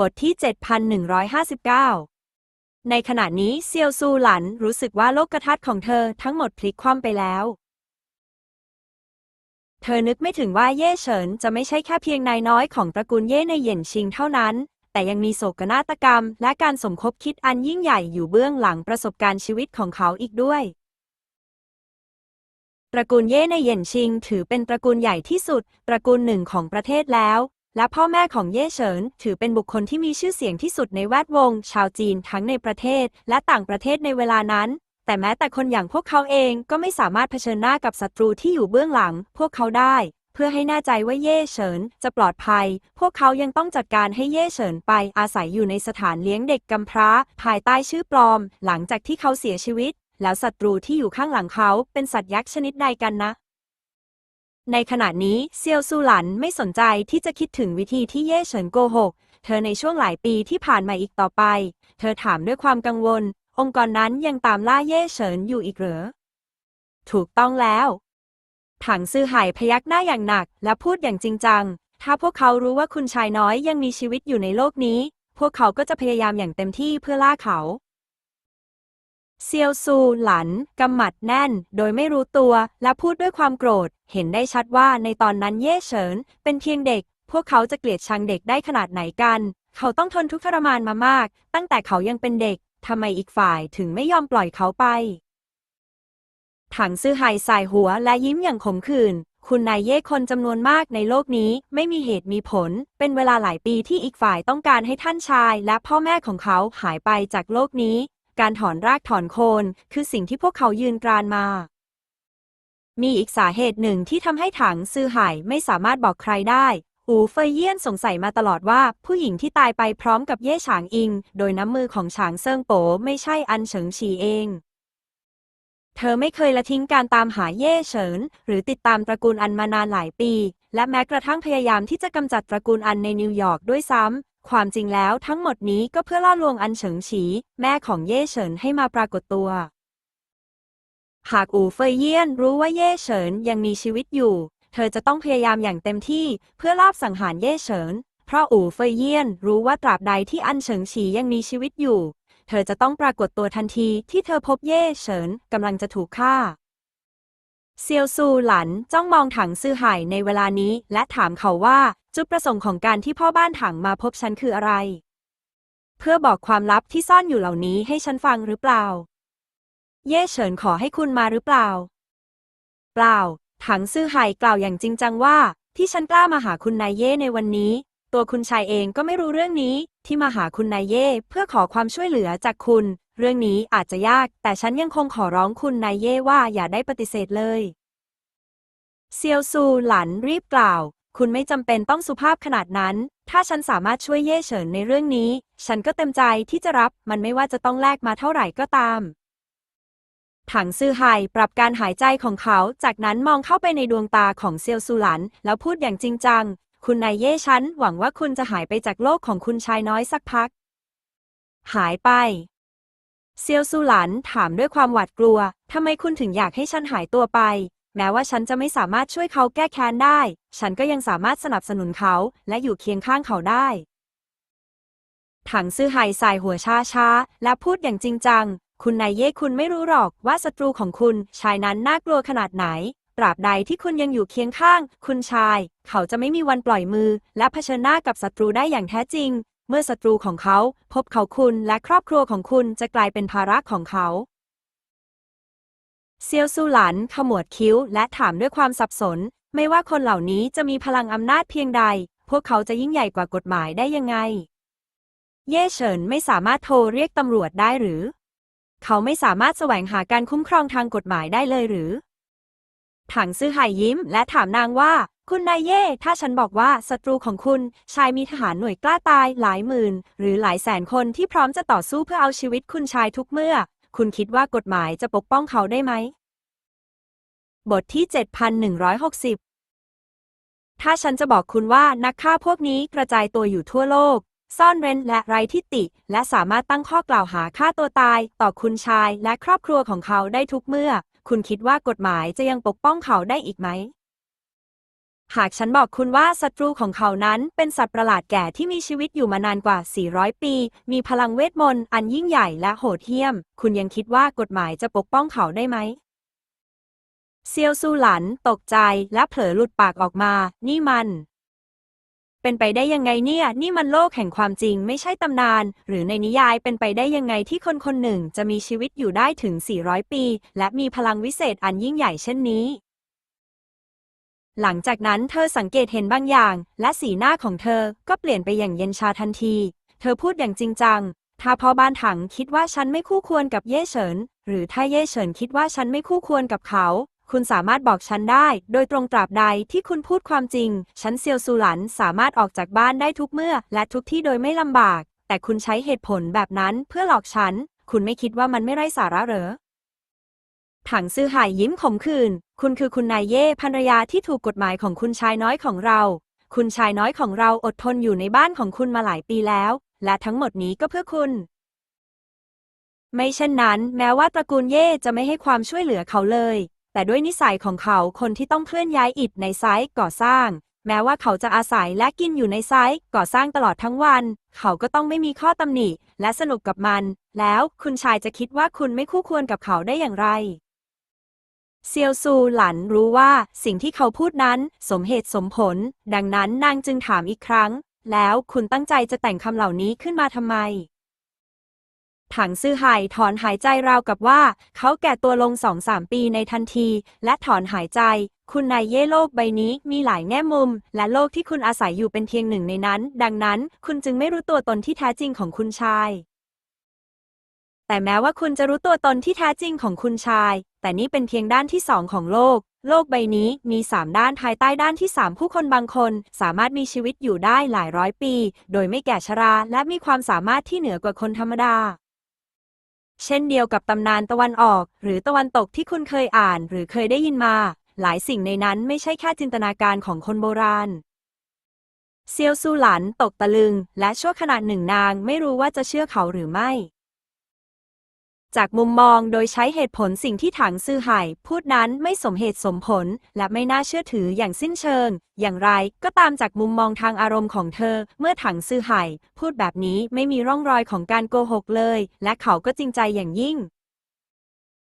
บทที่ 7159 ในขณะนี้เซียวซูหลันรู้สึกว่าโลกทัศน์ของเธอทั้งหมดพลิกคว่ำไปแล้ว เธอนึกไม่ถึงว่าเย่เฉินจะไม่ใช่แค่เพียงนายน้อยของตระกูลเย่ในเหยียนชิงเท่านั้น แต่ยังมีโศกนาฏกรรม และการสมคบคิดอันยิ่งใหญ่อยู่เบื้องหลังประสบการณ์ชีวิตของเขาอีกด้วย ตระกูลเย่ในเหยียนชิงถือเป็นตระกูลใหญ่ที่สุด ตระกูลหนึ่งของประเทศแล้ว และพ่อแม่ของเย่เฉิน ถือเป็นบุคคลที่มีชื่อเสียงที่สุดในแวดวง ชาวจีนทั้งในประเทศ และต่างประเทศในเวลานั้น แต่แม้แต่คนอย่างพวกเขาเองก็ไม่สามารถเผชิญหน้ากับศัตรูที่อยู่เบื้องหลัง พวกเขาได้ เพื่อให้แน่ใจว่าเย่เฉินจะปลอดภัย พวกเขายังต้องจัดการให้เย่เฉินไปอาศัยอยู่ในสถานเลี้ยงเด็กกำพร้า ภายใต้ชื่อปลอม หลังจากที่เขาเสียชีวิต แล้วศัตรูที่อยู่ข้างหลังเขาเป็นสัตว์ยักษ์ชนิดใดกันนะ ในขณะนี้เซียวซูหลันไม่สนใจที่จะคิดถึงวิธีที่เย่เฉินโกหก เธอในช่วงหลายปีที่ผ่านมาอีกต่อไป เธอถามด้วยความกังวล องค์กรนั้นยังตามล่าเย่เฉินอยู่อีกเหรอ ถูกต้องแล้ว ถังซื่อไห่พยักหน้าอย่างหนัก และพูดอย่างจริงจัง ถ้าพวกเขารู้ว่าคุณชายน้อยยังมีชีวิตอยู่ในโลกนี้ พวกเขาก็จะพยายามอย่างเต็มที่เพื่อล่าเขา เซียวซูหลันกำหมัดแน่น โดยไม่รู้ตัว และพูดด้วยความโกรธ เห็นได้ชัดว่าในตอนนั้นเย่เฉิน เป็นเพียงเด็ก พวกเขาจะเกลียดชังเด็กได้ขนาดไหนกัน เขาต้องทนทุกข์ทรมานมามาก ตั้งแต่เขายังเป็นเด็กทำไมอีกฝ่ายถึงไม่ยอมปล่อยเขาไป ถังซื่อไห่สายหัวและยิ้มอย่างขมขื่นคุณนายเย่คนจำนวนมากในโลกนี้ไม่มีเหตุมีผล เป็นเวลาหลายปีที่อีกฝ่ายต้องการให้ท่านชาย และพ่อแม่ของเขาหายไปจากโลกนี้ การถอนรากถอนโคน คือสิ่งที่พวกเขายืนกรานมา มีอีกสาเหตุหนึ่งที่ทำให้ถังซื่อไห่ไม่สามารถบอกใครได้อูเฟยเยี่ยนสงสัยมาตลอดว่า ผู้หญิงที่ตายไปพร้อมกับเย่ฉางอิง โดยน้ำมือของฉางเซิงโปไม่ใช่อันเฉิงฉีเองเธอไม่เคยละทิ้งการตามหาเย่เฉิน หรือติดตามตระกูลอันมานานหลายปี และแม้กระทั่งพยายามที่จะกำจัดตระกูลอันในนิวยอร์กด้วยซ้ำ ความจริงแล้วทั้งหมดนี้ก็เพื่อล่อลวงอันเฉิงฉี แม่ของเย่เฉินให้มาปรากฏตัว หากอูเฟยเยี่ยนรู้ว่าเย่เฉินยังมีชีวิตอยู่ เธอจะต้องพยายามอย่างเต็มที่เพื่อลอบสังหารเย่เฉิน เพราะอูเฟยเยี่ยนรู้ว่าตราบใดที่อันเฉิงฉียังมีชีวิตอยู่ เธอจะต้องปรากฏตัวทันทีที่เธอพบเย่เฉินกำลังจะถูกฆ่า เซียวซูหลันจ้องมองถังซื่อไห่ในเวลานี้ และถามเขาว่าจุดประสงค์ของการที่พ่อบ้านถังมาพบฉันคืออะไร เพื่อบอกความลับที่ซ่อนอยู่เหล่านี้ให้ฉันฟังหรือเปล่า เย่เฉินขอให้คุณมาหรือเปล่า เปล่า ถังซื่อไห่กล่าวอย่างจริงจังว่า ที่ฉันกล้ามาหาคุณนายเย่ในวันนี้ ตัวคุณชายเองก็ไม่รู้เรื่องนี้ ที่มาหาคุณนายเย่เพื่อขอความช่วยเหลือจากคุณ เรื่องนี้อาจจะยาก แต่ฉันยังคงขอร้องคุณนายเย่ว่าอย่าได้ปฏิเสธเลย เซียวซูหลันรีบกล่าว คุณไม่จำเป็นต้องสุภาพขนาดนั้น ถ้าฉันสามารถช่วยเย่เฉินในเรื่องนี้ ฉันก็เต็มใจที่จะรับ มันไม่ว่าจะต้องแลกมาเท่าไหร่ก็ตาม ถังซื่อไห่ปรับการหายใจของเขา จากนั้นมองเข้าไปในดวงตาของเซียวซูหลัน แล้วพูดอย่างจริงจัง คุณนายเย่ฉันหวังว่าคุณจะหายไปจากโลกของคุณชายน้อยสักพัก หายไป เซียวซูหลันถามด้วยความหวาดกลัว ทำไมคุณถึงอยากให้ฉันหายตัวไป แม้ว่าฉันจะไม่สามารถช่วยเขาแก้แค้นได้ ฉันก็ยังสามารถสนับสนุนเขา และอยู่เคียงข้างเขาได้ ถังซื่อไห่สายหัวช้าช้าและพูดอย่างจริงจัง คุณนายเย่คุณไม่รู้หรอกว่าศัตรูของคุณชายนั้นน่ากลัวขนาดไหน ตราบใดที่คุณยังอยู่เคียงข้าง คุณชาย เขาจะไม่มีวันปล่อยมือ และเผชิญหน้ากับศัตรูได้อย่างแท้จริง มื่อศัตรูของเขาพบเขาคุณและครอบครัวของคุณจะกลายเป็นภาระของเขา เซียวซูหลันขมวดคิ้วและถามด้วยความสับสน ไม่ว่าคนเหล่านี้จะมีพลังอำนาจเพียงใด พวกเขาจะยิ่งใหญ่กว่ากฎหมายได้ยังไง เย่เฉินไม่สามารถโทรเรียกตำรวจได้หรือ เขาไม่สามารถแสวงหาการคุ้มครองทางกฎหมายได้เลยหรือ ถังซื่อไห่ยิ้ม และถามนางว่า คุณนายเย่ ถ้าฉันบอกว่าศัตรูของคุณ ชายมีทหารหน่วยกล้าตายหลายหมื่น หรือหลายแสนคนที่พร้อมจะต่อสู้เพื่อเอาชีวิตคุณชายทุกเมื่อ คุณคิดว่ากฎหมายจะปกป้องเขาได้ไหม บทที่ 7160 ถ้าฉันจะบอกคุณว่านักฆ่าพวกนี้กระจายตัวอยู่ทั่วโลก ซ่อนเร้นและไร้ทิฏฐิและสามารถตั้งข้อกล่าวหาฆ่าตัวตาย ต่อคุณชายและครอบครัวของเขาได้ทุกเมื่อ คุณคิดว่ากฎหมายจะยังปกป้องเขาได้อีกไหม หากฉันบอกคุณว่าศัตรูของเขานั้นเป็นสัตว์ประหลาดแก่ที่มีชีวิตอยู่มานานกว่า 400 ปี มีพลังเวทมนต์อันยิ่งใหญ่และโหดเหี้ยม คุณยังคิดว่ากฎหมายจะปกป้องเขาได้ไหมเซียวซูหลัน ตกใจและเผลอหลุดปากออกมา นี่มัน เป็นไปได้ยังไงเนี่ย นี่มันโลกแห่งความจริงไม่ใช่ตำนาน หรือในนิยายเป็นไปได้ยังไงที่คนคนหนึ่งจะมีชีวิตอยู่ได้ถึง 400 ปี และมีพลังวิเศษอันยิ่งใหญ่เช่นนี้ หลังจากนั้นเธอสังเกตเห็นบางอย่าง และสีหน้าของเธอก็เปลี่ยนไปอย่างเย็นชาทันที เธอพูดอย่างจริงจัง ถ้าพ่อบ้านถังคิดว่าฉันไม่คู่ควรกับเย่เฉิน หรือถ้าเย่เฉินคิดว่าฉันไม่คู่ควรกับเขา คุณสามารถบอกฉันได้ โดยตรงตราบใดที่คุณพูดความจริง ฉันเซียวซูหลันสามารถออกจากบ้านได้ทุกเมื่อ และทุกที่โดยไม่ลำบาก แต่คุณใช้เหตุผลแบบนั้นเพื่อหลอกฉัน คุณไม่คิดว่ามันไม่ไร้สาระเหรอถังซื่อหายยิ้มขมขื่นคุณคือคุณนายเย่ภรรยาที่ถูกกฎหมายของคุณชายน้อยของเรา คุณชายน้อยของเราอดทนอยู่ในบ้านของคุณมาหลายปีแล้ว และทั้งหมดนี้ก็เพื่อคุณ ไม่เช่นนั้น แม้ว่าตระกูลเย่จะไม่ให้ความช่วยเหลือเขาเลย แต่ด้วยนิสัยของเขาคนที่ต้องเคลื่อนย้ายอิฐในไซต์ก่อสร้าง แม้ว่าเขาจะอาศัยและกินอยู่ในไซต์ก่อสร้างตลอดทั้งวัน เขาก็ต้องไม่มีข้อตำหนิ และสนุกกับมัน แล้วคุณชายจะคิดว่าคุณไม่คู่ควรกับเขาได้อย่างไร เซียวซูหลันรู้ว่าสิ่งที่เขาพูดนั้นสมเหตุสมผล ดังนั้นนางจึงถามอีกครั้ง แล้วคุณตั้งใจจะแต่งคำเหล่านี้ขึ้นมาทำไม ถังซื่อไห่ถอนหายใจราวกับว่า เขาแก่ตัวลงสองสามปีในทันที และถอนหายใจ คุณนายเย่โลกใบนี้มีหลายแง่มุม และโลกที่คุณอาศัยอยู่เป็นเพียงหนึ่งในนั้น ดังนั้นคุณจึงไม่รู้ตัวตนที่แท้จริงของคุณชาย แต่แม้ว่าคุณจะรู้ตัวตนที่แท้จริงของคุณชาย แต่นี่เป็นเพียงด้านที่สองของโลกโลกใบนี้มีสามด้านภายใต้ด้านที่สามผู้คนบางคน สามารถมีชีวิตอยู่ได้หลายร้อยปี โดยไม่แก่ชราและมีความสามารถที่เหนือกว่าคนธรรมดา เช่นเดียวกับตำนานตะวันออก หรือตะวันตกที่คุณเคยอ่าน หรือเคยได้ยินมา หลายสิ่งในนั้นไม่ใช่แค่จินตนาการของคนโบราณ เซียวซูหลันตกตะลึง และชั่วขณะหนึ่งนางไม่รู้ว่าจะเชื่อเขาหรือไม่ จากมุมมองโดยใช้เหตุผลสิ่งที่ถังซื่อไห่พูดนั้นไม่สมเหตุสมผล และไม่น่าเชื่อถืออย่างสิ้นเชิง อย่างไรก็ตามจากมุมมองทางอารมณ์ของเธอ เมื่อถังซื่อไห่พูดแบบนี้ไม่มีร่องรอยของการโกหกเลย และเขาก็จริงใจอย่างยิ่ง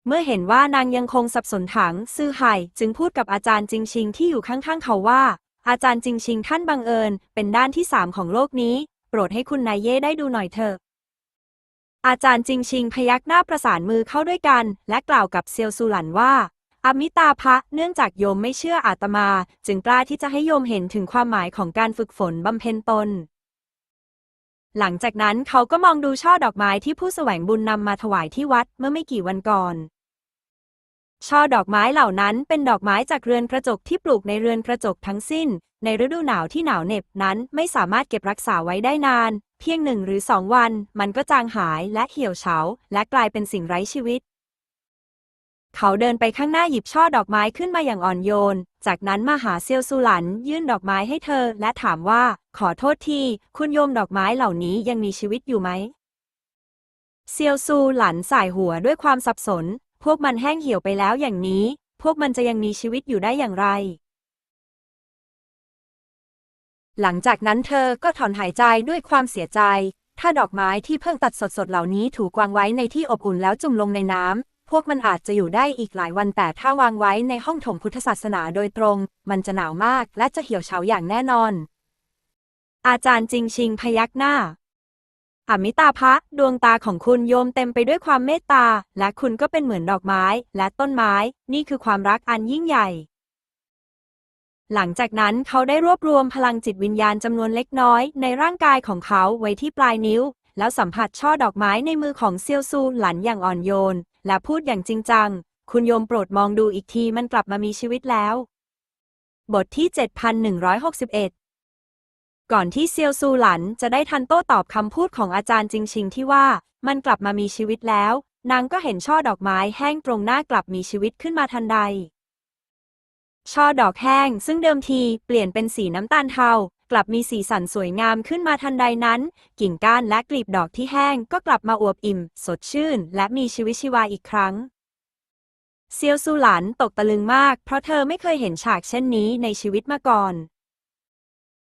เมื่อเห็นว่านางยังคงสับสนถัง ซื่อไห่จึงพูดกับอาจารย์จิงชิงที่อยู่ข้างๆ เขาว่า อาจารย์จิงชิงท่านบังเอิญ เป็นด้านที่สามของโลกนี้ โปรดให้คุณนายเย่ได้ดูหน่อยเถอะ อาจารย์จิงชิงพยักหน้าประสานมือเข้าด้วยกัน และกล่าวกับเซียวซูหลันว่าอมิตาภะเนื่องจากโยมไม่เชื่ออาตมา จึงกล้าที่จะให้โยมเห็นถึงความหมายของการฝึกฝนบำเพ็ญตน หลังจากนั้นเขาก็มองดูช่อดอกไม้ที่ผู้แสวงบุญนำมาถวายที่วัดเมื่อไม่กี่วันก่อน ช่อดอกไม้เหล่านั้นเป็นดอกไม้จากเรือนกระจกที่ปลูกในเรือนกระจกทั้งสิ้น ในฤดูหนาวที่หนาวเหน็บนั้นไม่สามารถเก็บรักษาไว้ได้นาน เพียงหนึ่งหรือสองวัน มันก็จางหายและเหี่ยวเฉา และกลายเป็นสิ่งไร้ชีวิต เขาเดินไปข้างหน้าหยิบช่อดอกไม้ขึ้นมาอย่างอ่อนโยน จากนั้นมาหาเซียวซูหลัน ยื่นดอกไม้ให้เธอ และถามว่า ขอโทษที คุณโยมดอกไม้เหล่านี้ยังมีชีวิตอยู่ไหม เซียวซูหลันสายหัวด้วยความสับสน พวกมันแห้งเหี่ยวไปแล้วอย่างนี้ พวกมันจะยังมีชีวิตอยู่ได้อย่างไร หลังจากนั้นเธอก็ถอนหายใจด้วยความเสียใจ ถ้าดอกไม้ที่เพิ่งตัดสดๆเหล่านี้ถูกวางไว้ในที่อบอุ่นแล้วจุ่มลงในน้ำ พวกมันอาจจะอยู่ได้อีกหลายวันแต่ถ้าวางไว้ในห้องถงพุทธศาสนาโดยตรง มันจะหนาวมากและจะเหี่ยวเฉาอย่างแน่นอน อาจารย์จิงชิงพยักหน้าอมิตาภะดวงตาของคุณโยมเต็มไปด้วยความเมตตา และคุณก็เป็นเหมือนดอกไม้ และต้นไม้ นี่คือความรักอันยิ่งใหญ่ หลังจากนั้นเขาได้รวบรวมพลังจิตวิญญาณจำนวนเล็กน้อย ในร่างกายของเขาไว้ที่ปลายนิ้ว แล้วสัมผัสช่อดอกไม้ในมือของเซียวซูหลันอย่างอ่อนโยน และพูดอย่างจริงจัง คุณโยมโปรดมองดูอีกทีมันกลับมามีชีวิตแล้ว บทที่ 7161 ก่อนที่เซียวซูหลันจะได้ทันโต้ตอบคำพูดของอาจารย์จิงชิงที่ว่ามันกลับมามีชีวิตแล้ว นางก็เห็นช่อดอกไม้แห้งตรงหน้ากลับมีชีวิตขึ้นมาทันใด ช่อดอกแห้ง ซึ่งเดิมทีเปลี่ยนเป็นสีน้ำตาลเทา กลับมีสีสันสวยงามขึ้นมาทันใดนั้น กิ่งก้านและกลีบดอกที่แห้งก็กลับมาอวบอิ่ม สดชื่น และมีชีวิตชีวาอีกครั้ง เซียวซูหลันตกตะลึงมาก เพราะเธอไม่เคยเห็นฉากเช่นนี้ในชีวิตมาก่อน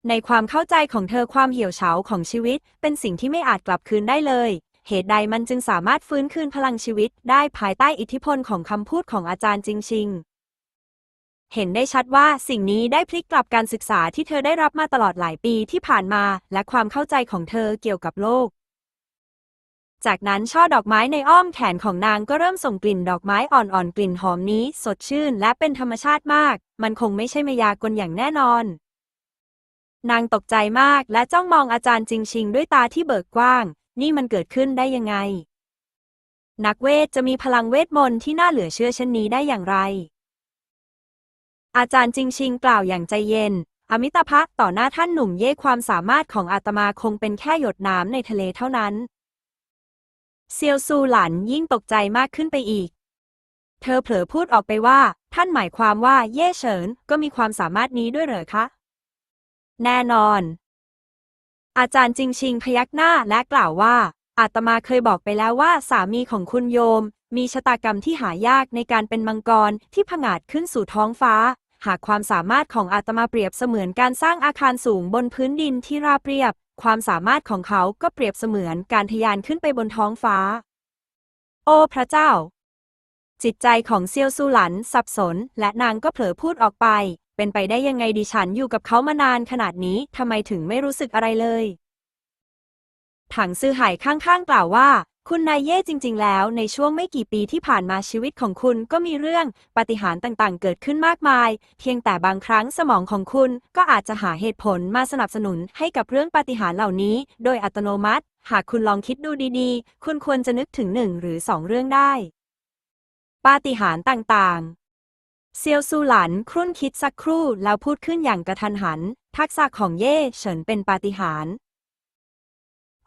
ในความเข้าใจของเธอความเหี่ยวเฉาของชีวิต เป็นสิ่งที่ไม่อาจกลับคืนได้เลย เหตุใดมันจึงสามารถฟื้นคืนพลังชีวิต ได้ภายใต้อิทธิพลของคำพูดของอาจารย์จิงชิง เห็นได้ชัดว่าสิ่งนี้ได้พลิกกลับการศึกษาที่เธอได้รับมาตลอดหลายปีที่ผ่านมา และความเข้าใจของเธอเกี่ยวกับโลก จากนั้นช่อดอกไม้ในอ้อมแขนของนางก็เริ่มส่งกลิ่นดอกไม้อ่อนๆกลิ่นหอมนี้ สดชื่นและเป็นธรรมชาติมาก มันคงไม่ใช่มายากลอย่างแน่นอน นางตกใจมากและจ้องมองอาจารย์จิงชิงด้วยตาที่เบิกกว้าง นี่มันเกิดขึ้นได้ยังไง นักเวทจะมีพลังเวทมนต์ที่น่าเหลือเชื่อเช่นนี้ได้อย่างไร อาจารย์จิงชิงกล่าวอย่างใจเย็น อมิตาภะต่อหน้าท่านหนุ่มเย่ความสามารถของอาตมาคงเป็นแค่หยดน้ำในทะเลเท่านั้น เซียวซูหลันยิ่งตกใจมากขึ้นไปอีก เธอเผลอพูดออกไปว่า ท่านหมายความว่าเย่เฉินก็มีความสามารถนี้ด้วยเหรอคะ แน่นอน อาจารย์จิงชิงพยักหน้าและกล่าวว่าอาตมาเคยบอกไปแล้วว่าสามีของคุณโยม มีชะตากรรมที่หายากในการเป็นมังกรที่ผงาดขึ้นสู่ท้องฟ้า หากความสามารถของอาตมาเปรียบเสมือนการสร้างอาคารสูงบนพื้นดินที่ราบเรียบ ความสามารถของเขาก็เปรียบเสมือนการทะยานขึ้นไปบนท้องฟ้า โอ้พระเจ้า จิตใจของเซียวซูหลันสับสน และนางก็เผลอพูดออกไป เป็นไปได้ยังไงดิฉันอยู่กับเขามานานขนาดนี้ทำไมถึงไม่รู้สึกอะไรเลย ถังซื่อหายข้างๆกล่าวว่า คุณนายเย่จริง ๆ แล้ว ในช่วงไม่กี่ปีที่ผ่านมาชีวิตของคุณก็มีเรื่องปาฏิหาริย์ต่างๆ เกิดขึ้นมากมาย เพียงแต่บางครั้งสมองของคุณก็อาจจะหาเหตุผลมาสนับสนุนให้กับเรื่องปาฏิหาริย์เหล่านี้ โดยอัตโนมัติ หากคุณลองคิดดูดีๆ คุณควรจะนึกถึงหนึ่งหรือสองเรื่องได้ปาฏิหาริย์ต่างๆ เซียวซูหลันครุ่นคิดสักครู่แล้วพูดขึ้นอย่างกระทันหัน ทักษะของเย่เฉินเป็นปาฏิหาริย์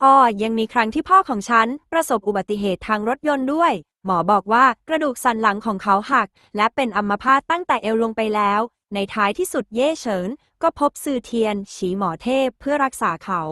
อ้อยังมีครั้งที่พ่อของฉัน ประสบอุบัติเหตุทางรถยนต์ด้วย หมอบอกว่ากระดูกสันหลังของเขาหัก และเป็นอัมพาตตั้งแต่เอวลงไปแล้ว ในท้ายที่สุดเย่เฉิน ก็พบซือเทียน ฉีหมอเทพเพื่อรักษาเขา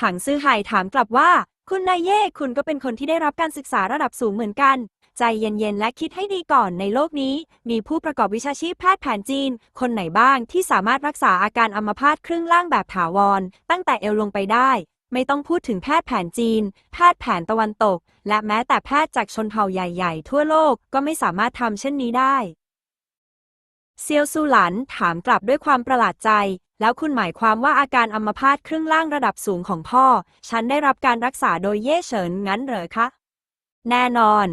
ถังซื่อไห่ถามกลับว่า คุณนายเย่คุณก็เป็นคนที่ได้รับการศึกษาระดับสูงเหมือนกัน ใจเย็นๆ และคิดให้ดีก่อนในโลกนี้ มีผู้ประกอบวิชาชีพแพทย์แผนจีน คนไหนบ้างที่สามารถรักษาอาการอัมพาตครึ่งล่างแบบถาวร ตั้งแต่เอวลงไปได้ ไม่ต้องพูดถึงแพทย์แผนจีน แพทย์แผนตะวันตก และแม้แต่แพทย์จากชนเผ่าใหญ่ๆ ทั่วโลกก็ไม่สามารถทำเช่นนี้ได้เซียวซูหลันถามกลับด้วยความประหลาดใจ แล้วคุณหมายความว่าอาการอัมพาตครึ่งล่างระดับสูงของพ่อ ฉันได้รับการรักษาโดยเย่เฉินงั้นเหรอคะ แน่นอน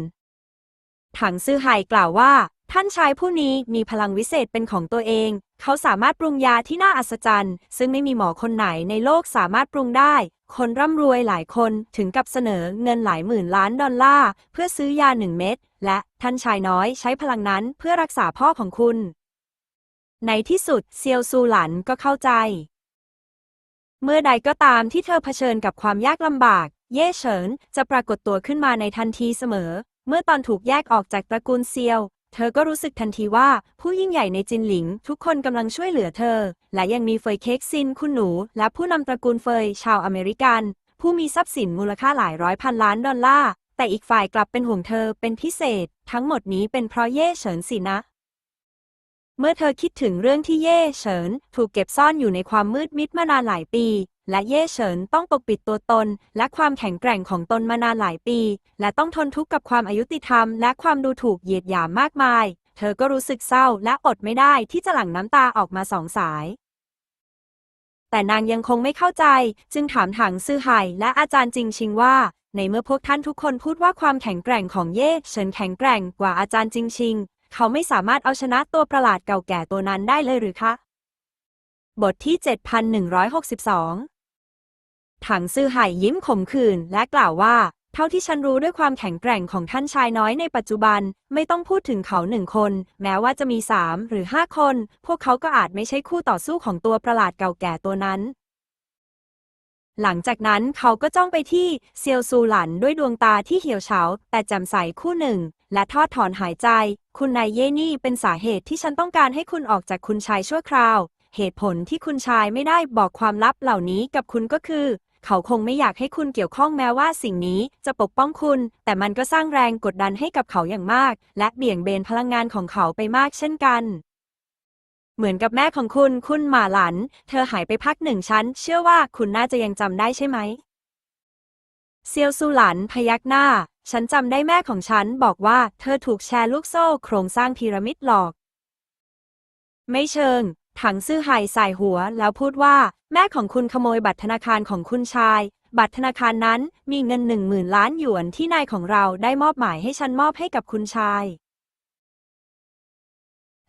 ถังซื่อไห่กล่าวว่า ท่านชายผู้นี้มีพลังวิเศษเป็นของตัวเอง เขาสามารถปรุงยาที่น่าอัศจรรย์ ซึ่งไม่มีหมอคนไหนในโลกสามารถปรุงได้ คนร่ำรวยหลายคนถึงกับเสนอเงินหลายหมื่นล้านดอลลาร์เพื่อซื้อยาหนึ่งเม็ดและท่านชายน้อยใช้พลังนั้นเพื่อรักษาพ่อของคุณ ในที่สุดเซียวซูหลันก็เข้าใจ เมื่อใดก็ตามที่เธอเผชิญกับความยากลำบาก เย่เฉินจะปรากฏตัวขึ้นมาในทันทีเสมอ เมื่อตอนถูกแยกออกจากตระกูลเซียว เธอก็รู้สึกทันทีว่าผู้ยิ่งใหญ่ในจินหลิง ทุกคนกำลังช่วยเหลือเธอ และยังมีเฟยเค้กซินคุณหนู และผู้นำตระกูลเฟยชาวอเมริกัน ผู้มีทรัพย์สินมูลค่าหลายร้อยพันล้านดอลลาร์แต่อีกฝ่ายกลับเป็นห่วงเธอเป็นพิเศษ ทั้งหมดนี้เป็นเพราะเย่เฉินสินะ เมื่อเธอคิดถึงเรื่องที่เย่เฉิน ถูกเก็บซ่อนอยู่ในความมืดมิดมานานหลายปี และเย่เฉินต้องปกปิดตัวตน และความแข็งแกร่งของตนมานานหลายปี และต้องทนทุกข์กับความอายุติธรรม และความดูถูกเหยียดหยามมากมาย เธอก็รู้สึกเศร้าและอดไม่ได้ที่จะหลั่งน้ำตาออกมาสองสาย แต่นางยังคงไม่เข้าใจ จึงถามถังซื่อไห่และอาจารย์จิงชิงว่า ในเมื่อพวกท่านทุกคนพูดว่าความแข็งแกร่งของเย่เฉินแข็งแกร่งกว่าอาจารย์จิงชิง เขาไม่สามารถเอาชนะตัวประหลาดเก่าแก่ตัวนั้นได้เลยหรือคะ บทที่ 7162 ถังซื่อไห่ยิ้มขมขื่นและกล่าวว่า เท่าที่ฉันรู้ด้วยความแข็งแกร่งของท่านชายน้อยในปัจจุบัน ไม่ต้องพูดถึงเขาหนึ่งคน แม้ว่าจะมีสามหรือห้าคน พวกเขาก็อาจไม่ใช่คู่ต่อสู้ของตัวประหลาดเก่าแก่ตัวนั้น หลังจากนั้นเขาก็จ้องไปที่เซียวซูหลันด้วยดวงตาที่เหี่ยวเฉา แต่แจ่มใสคู่หนึ่ง และทอดถอนหายใจ คุณนายเย่นี่เป็นสาเหตุที่ฉันต้องการให้คุณออกจากคุณชายชั่วคราวเหตุผลที่คุณชายไม่ได้บอกความลับเหล่านี้กับคุณก็คือ เขาคงไม่อยากให้คุณเกี่ยวข้องแม้ว่าสิ่งนี้จะปกป้องคุณ แต่มันก็สร้างแรงกดดันให้กับเขาอย่างมาก และเบี่ยงเบนพลังงานของเขาไปมากเช่นกันเหมือนกับแม่ของคุณ คุณหมาหลัน เธอหายไปพักหนึ่งชั้น เชื่อว่าคุณน่าจะยังจำได้ใช่ไหม เซียวซูหลันพยักหน้า ฉันจำได้แม่ของฉันบอกว่า เธอถูกแชร์ลูกโซ่โครงสร้างพีระมิดหลอก ไม่เชิง ถังซื่อไห่ใส่หัวแล้วพูดว่า แม่ของคุณขโมยบัตรธนาคารของคุณชาย บัตรธนาคารนั้นมีเงินหนึ่งหมื่นล้านหยวนที่นายของเราได้มอบหมายให้ฉันมอบให้กับคุณชาย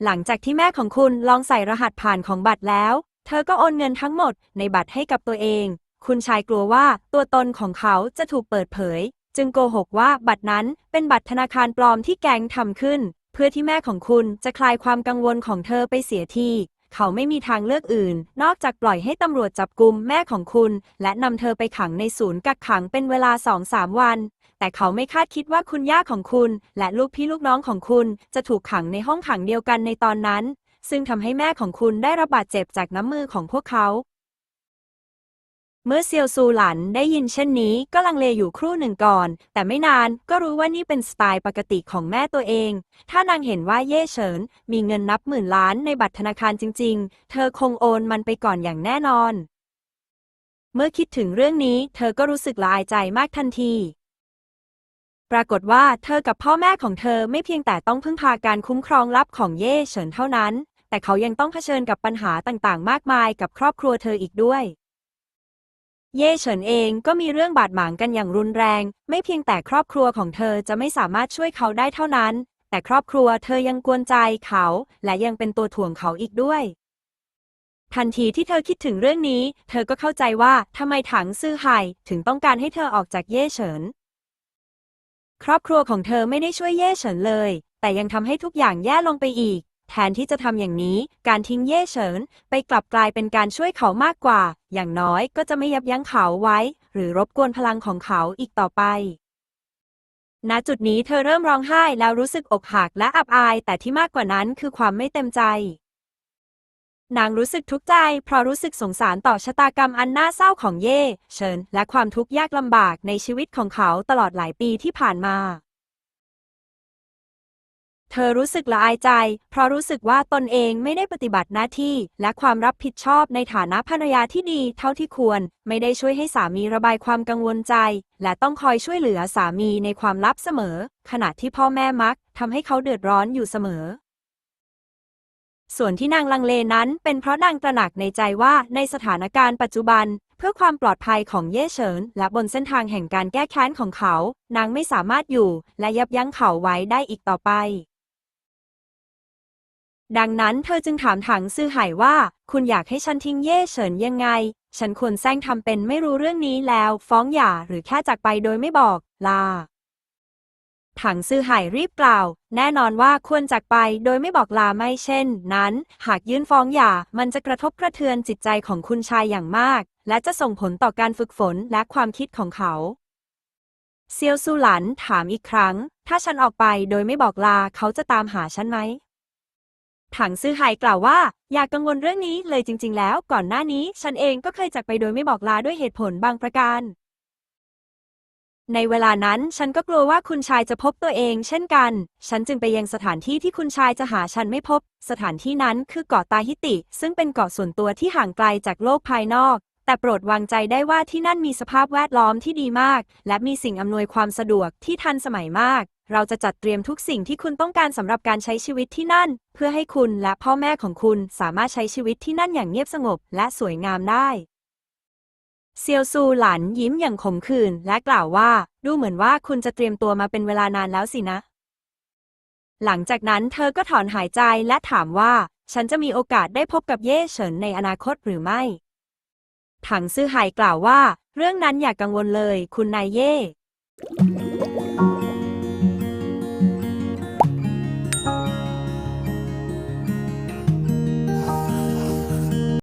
หลังจากที่แม่ของคุณลองใส่รหัสผ่านของบัตรแล้ว เธอก็โอนเงินทั้งหมดในบัตรให้กับตัวเอง คุณชายกลัวว่าตัวตนของเขาจะถูกเปิดเผย จึงโกหกว่าบัตรนั้นเป็นบัตรธนาคารปลอมที่แกงทำขึ้น เพื่อที่แม่ของคุณจะคลายความกังวลของเธอไปเสียที เขาไม่มีทางเลือกอื่น นอกจากปล่อยให้ตำรวจจับกุมแม่ของคุณ และนำเธอไปขังในศูนย์กักขังเป็นเวลาสองสามวัน แต่เขาไม่คาดคิดว่าคุณย่าของคุณ และลูกพี่ลูกน้องของคุณ จะถูกขังในห้องขังเดียวกันในตอนนั้น ซึ่งทำให้แม่ของคุณได้รับบาดเจ็บจากน้ำมือของพวกเขา เมื่อเซียวซูหลันได้ยินเช่นนี้ก็ลังเลอยู่ครู่หนึ่งก่อน แต่ไม่นานก็รู้ว่านี่เป็นสไตล์ปกติของแม่ตัวเอง ถ้านางเห็นว่าเย่เฉิน มีเงินนับหมื่นล้านในบัตรธนาคารจริง ๆ เธอคงโอนมันไปก่อนอย่างแน่นอน เมื่อคิดถึงเรื่องนี้ เธอก็รู้สึกละอายใจมากทันทีปรากฏว่าเธอกับพ่อแม่ของเธอไม่เพียงแต่ต้องพึ่งพาการคุ้มครองลับของเย่เฉินเท่านั้น แต่เขายังต้องเผชิญกับปัญหาต่างๆ มากมายกับครอบครัวเธออีกด้วย เย่เฉินเองก็มีเรื่องบาดหมางกันอย่างรุนแรง ไม่เพียงแต่ครอบครัวของเธอจะไม่สามารถช่วยเขาได้เท่านั้น แต่ครอบครัวเธอยังกวนใจเขา และยังเป็นตัวถ่วงเขาอีกด้วย ทันทีที่เธอคิดถึงเรื่องนี้ เธอก็เข้าใจว่าทำไมถังซื่อไห่ถึงต้องการให้เธอออกจากเย่เฉิน ครอบครัวของเธอไม่ได้ช่วยเย่เฉินเลย แต่ยังทำให้ทุกอย่างแย่ลงไปอีก แทนที่จะทำอย่างนี้ การทิ้งเย่เฉิน ไปกลับกลายเป็นการช่วยเขามากกว่า อย่างน้อยก็จะไม่ยับยั้งเขาไว้ หรือรบกวนพลังของเขาอีกต่อไป ณ จุดนี้เธอเริ่มร้องไห้แล้วรู้สึกอกหักและอับอาย แต่ที่มากกว่านั้นคือความไม่เต็มใจ นางรู้สึกทุกข์ใจ เพราะรู้สึกสงสารต่อชะตากรรมอันน่าเศร้าของเย่เฉิน และความทุกข์ยากลำบากในชีวิตของเขาตลอดหลายปีที่ผ่านมา เธอรู้สึกละอายใจ เพราะรู้สึกว่าตนเองไม่ได้ปฏิบัติหน้าที่ และความรับผิดชอบในฐานะภรรยาที่ดีเท่าที่ควร ไม่ได้ช่วยให้สามีระบายความกังวลใจ และต้องคอยช่วยเหลือสามีในความลับเสมอ ขณะที่พ่อแม่มักทำให้เขาเดือดร้อนอยู่เสมอ ส่วนที่นางลังเลนั้น เป็นเพราะนางตระหนักในใจว่าในสถานการณ์ปัจจุบันเพื่อความปลอดภัยของเย่เฉิน และบนเส้นทางแห่งการแก้แค้นของเขา นางไม่สามารถอยู่ และยับยั้งเขาไว้ได้อีกต่อไป ดังนั้นเธอจึงถามถังซื่อไห่ว่า คุณอยากให้ฉันทิ้งเย่เฉินยังไง ฉันควรแซงทำเป็นไม่รู้เรื่องนี้แล้ว ฟ้องหย่าหรือแค่จากไปโดยไม่บอก ลา ถังซื่อไห่รีบกล่าว แน่นอนว่าควรจากไปโดยไม่บอกลาไม่เช่น นั้น หากยื่นฟ้องหย่ามันจะกระทบกระเทือนจิตใจของคุณชายอย่างมาก และจะส่งผลต่อการฝึกฝนและความคิดของเขาเซียวซูหลันถามอีกครั้ง ถ้าฉันออกไปโดยไม่บอกลาเขาจะตามหาฉันไหม ถังซื่อไห่กล่าวว่า อยากกังวลเรื่องนี้เลยจริง ๆ แล้ว ก่อนหน้านี้ฉันเองก็เคยจากไปโดยไม่บอกลาด้วยเหตุผลบางประการ ในเวลานั้นฉันก็กลัวว่าคุณชายจะพบตัวเอง เช่นกัน ฉันจึงไปยังสถานที่ที่คุณชายจะหาฉันไม่พบ สถานที่นั้นคือเกาะตาฮิติ ซึ่งเป็นเกาะส่วนตัวที่ห่างไกลจากโลกภายนอก แต่โปรดวางใจได้ว่าที่นั่นมีสภาพแวดล้อมที่ดีมาก และมีสิ่งอำนวยความสะดวกที่ทันสมัยมาก เราจะจัดเตรียมทุกสิ่งที่คุณต้องการสำหรับการใช้ชีวิตที่นั่น เพื่อให้คุณและพ่อแม่ของคุณสามารถใช้ชีวิตที่นั่นอย่างเงียบสงบและสวยงามได้เซียวซูหลันยิ้มอย่างขมขื่นและกล่าวว่า ดูเหมือนว่าคุณจะเตรียมตัวมาเป็นเวลานานแล้วสินะ หลังจากนั้นเธอก็ถอนหายใจและถามว่า ฉันจะมีโอกาสได้พบกับเย่เฉินในอนาคตหรือไม่ ถังซื่อไห่กล่าวว่า เรื่องนั้นอย่ากกังวลเลย คุณนายเย่